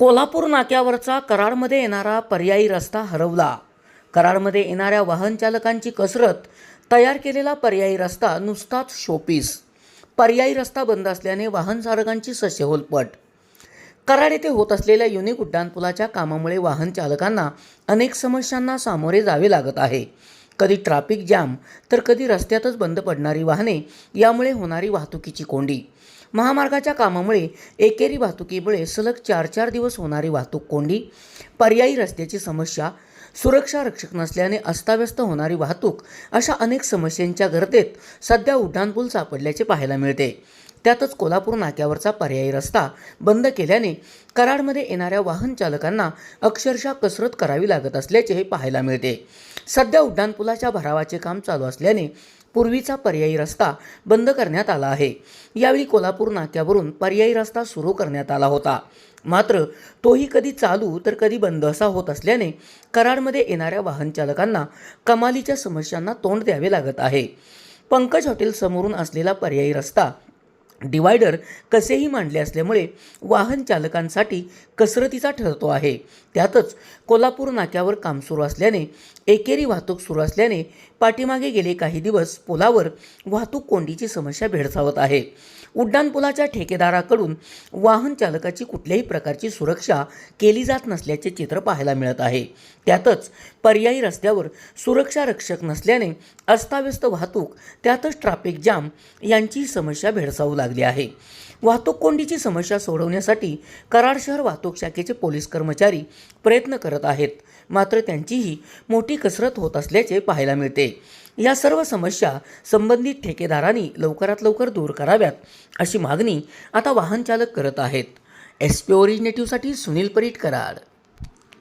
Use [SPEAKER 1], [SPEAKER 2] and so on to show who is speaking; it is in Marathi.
[SPEAKER 1] कोल्हापूर नाक्यावरचा कराडमध्ये येणारा पर्यायी रस्ता हरवला. कराडमध्ये येणाऱ्या वाहन चालकांची कसरत तयार केलेला पर्यायी रस्ता नुसताच शोपीस. पर्यायी रस्ता बंद असल्याने वाहन चालकांची ससेहोलपट कराड येथे होत असलेल्या युनिक उड्डाणपुलाच्या कामामुळे वाहन चालकांना अनेक समस्यांना सामोरे जावे लागत आहे. कधी ट्रॅफिक जाम तर कधी रस्त्यातच बंद पडणारी वाहने यामुळे होणारी वाहतुकीची कोंडी. महामार्गाच्या कामामुळे एकेरी वाहतुकीमुळे सलग चार चार दिवस होणारी वाहतूक कोंडी पर्यायी रस्त्याची समस्या सुरक्षा रक्षक नसल्याने अस्ताव्यस्त होणारी वाहतूक अशा अनेक समस्यांच्या गर्देत सध्या उड्डाणपूल सापडल्याचे पाहायला मिळते. त्यातच कोल्हापूर नाक्यावरचा पर्यायी रस्ता बंद केल्याने कराडमध्ये येणाऱ्या वाहन चालकांना अक्षरशः कसरत करावी लागत असल्याचे हे पाहायला मिळते. सध्या उड्डाणपुलाच्या भरावाचे काम चालू असल्याने पूर्वीचा पर्यायी रस्ता बंद करण्यात आला आहे. यावेळी कोल्हापूर नाक्यावरून पर्यायी रस्ता सुरू करण्यात आला होता. मात्र तोही कधी चालू तर कधी बंद असा होत असल्याने कराडमध्ये येणाऱ्या वाहन चालकांना कमालीच्या समस्यांना तोंड द्यावे लागत आहे. पंकज हॉटेल समोरून असलेला पर्यायी रस्ता डिवायडर कसेही मांडले असल्यामुळे वाहन चालकांसाठी कसरतीचा ठरतो आहे. त्यातच कोल्हापूर नाक्यावर काम सुरू असल्याने एकेरी वाहतूक सुरू असल्याने पाठीमागे गेले काही दिवस पुलावर वाहतूक कोंडीची समस्या भेडसावत आहे. उड्डाणपुलाच्या ठेकेदाराकडून वाहन चालकाची कुठल्याही प्रकारची सुरक्षा केली जात नसल्याचे चित्र पाहायला मिळत आहे. त्यातच पर्यायी रस्त्यावर सुरक्षा रक्षक नसल्याने अस्ताव्यस्त वाहतूक त्यातच ट्रॅफिक जाम यांची समस्या भेडसावू लागली. आहे. वाहतूक कोंडीची समस्या सोडवण्यासाठी कराड शहर वाहतूक शाखेचे पोलीस कर्मचारी प्रयत्न करत आहेत. मात्र त्यांचीही मोठी कसरत होत असल्याचे पाहायला मिळते. या सर्व समस्या संबंधित ठेकेदारांनी लवकरात लवकर दूर कराव्यात अशी मागणी आता वाहनचालक करत आहेत. एस पी ओरिजिनेटिव्हसाठी सुनील परीट कराड.